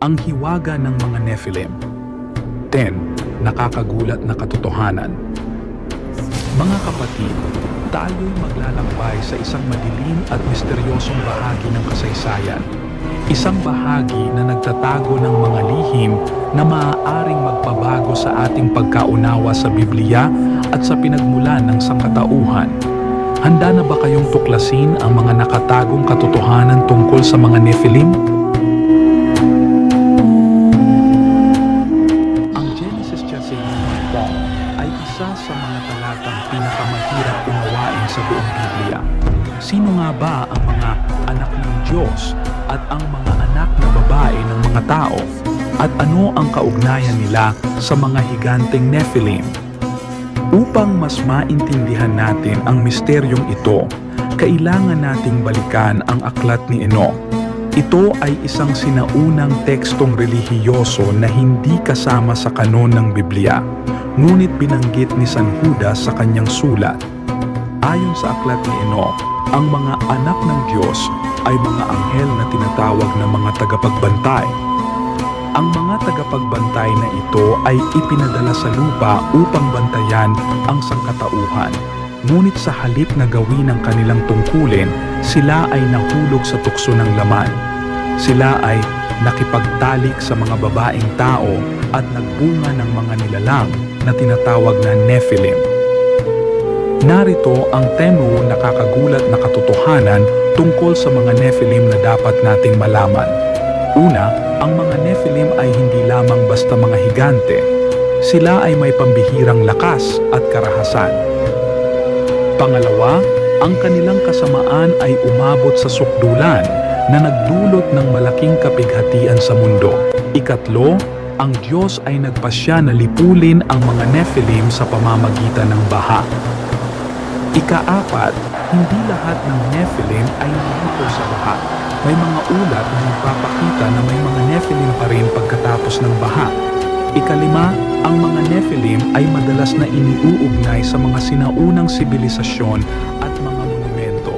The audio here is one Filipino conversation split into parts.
Ang hiwaga ng mga Nephilim 10. Nakakagulat na katotohanan Mga kapatid, tayo'y maglalakbay sa isang madilim at misteryosong bahagi ng kasaysayan. Isang bahagi na nagtatago ng mga lihim na maaaring magpabago sa ating pagkaunawa sa Biblia at sa pinagmulan ng sangkatauhan. Handa na ba kayong tuklasin ang mga nakatagong katotohanan tungkol sa mga Nephilim? Isa sa mga talatang pinakamahirap unawain sa buong Biblia. Sino nga ba ang mga anak ng Diyos at ang mga anak na babae ng mga tao? At ano ang kaugnayan nila sa mga higanteng Nephilim? Upang mas maintindihan natin ang misteryong ito, kailangan nating balikan ang aklat ni Enoch. Ito ay isang sinaunang tekstong relihiyoso na hindi kasama sa kanon ng Biblia, ngunit binanggit ni San Judas sa kanyang sulat. Ayon sa aklat ni Enoch, ang mga anak ng Diyos ay mga anghel na tinatawag na mga tagapagbantay. Ang mga tagapagbantay na ito ay ipinadala sa lupa upang bantayan ang sangkatauhan. Ngunit sa halip na gawin ang kanilang tungkulin, sila ay nahulog sa tukso ng laman. Sila ay nakipagtalik sa mga babaeng tao at nagbunga ng mga nilalang na tinatawag na Nephilim. Narito ang temo nakakagulat na katotohanan tungkol sa mga Nephilim na dapat nating malaman. Una, ang mga Nephilim ay hindi lamang basta mga higante. Sila ay may pambihirang lakas at karahasan. Pangalawa, ang kanilang kasamaan ay umabot sa sukdulan na nagdulot ng malaking kapighatian sa mundo. Ikatlo, ang Diyos ay nagpasya na lipulin ang mga Nephilim sa pamamagitan ng baha. Ikaapat, hindi lahat ng Nephilim ay nalito sa baha. May mga ulat na nagpapakita na may mga Nephilim pa rin pagkatapos ng baha. Ikalima, ang mga Nephilim ay madalas na iniuugnay sa mga sinaunang sibilisasyon at mga monumento.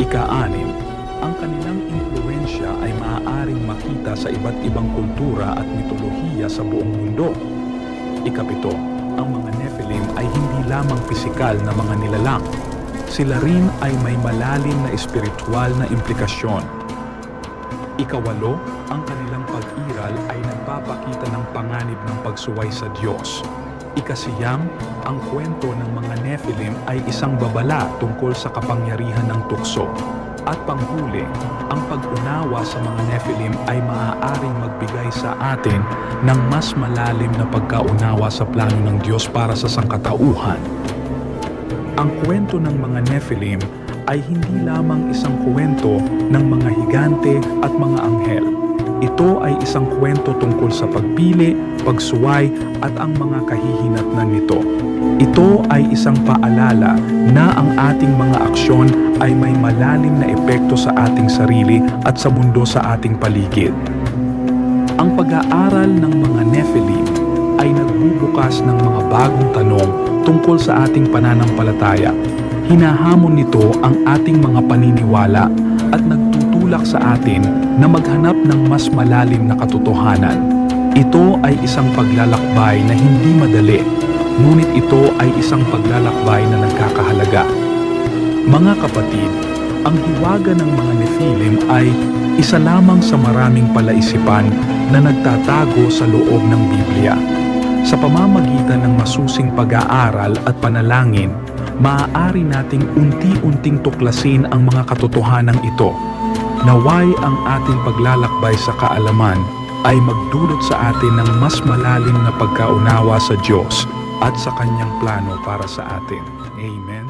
Ikaanim, makita sa iba't ibang kultura at mitolohiya sa buong mundo. Ikapito, ang mga Nephilim ay hindi lamang pisikal na mga nilalang. Sila rin ay may malalim na espiritual na implikasyon. Ikawalo, ang kanilang pag-iral ay nagpapakita ng panganib ng pagsuway sa Diyos. Ikasiyam, ang kwento ng mga Nephilim ay isang babala tungkol sa kapangyarihan ng tukso. At panghuli, ang pag-unawa sa mga Nephilim ay maaaring magbigay sa atin ng mas malalim na pagkaunawa sa plano ng Diyos para sa sangkatauhan. Ang kwento ng mga Nephilim ay hindi lamang isang kwento ng mga higante at mga anghel. Ito ay isang kwento tungkol sa pagpili, pagsuway at ang mga kahihinatnan nito. Ito ay isang paalala na ang ating mga aksyon ay may malalim na epekto sa ating sarili at sa mundo sa ating paligid. Ang pag-aaral ng mga Nephilim ay nagbubukas ng mga bagong tanong tungkol sa ating pananampalataya. Hinahamon nito ang ating mga paniniwala at nagtutulak sa atin na maghanap ng mas malalim na katotohanan. Ito ay isang paglalakbay na hindi madali, ngunit ito ay isang paglalakbay na nagkakahalaga. Mga kapatid, ang hiwaga ng mga Nephilim ay isa lamang sa maraming palaisipan na nagtatago sa loob ng Biblia. Sa pamamagitan ng masusing pag-aaral at panalangin, maaari nating unti-unting tuklasin ang mga katotohanan ito. Naway ang ating paglalakbay sa kaalaman ay magdulot sa atin ng mas malalim na pagkaunawa sa Diyos at sa Kanyang plano para sa atin. Amen.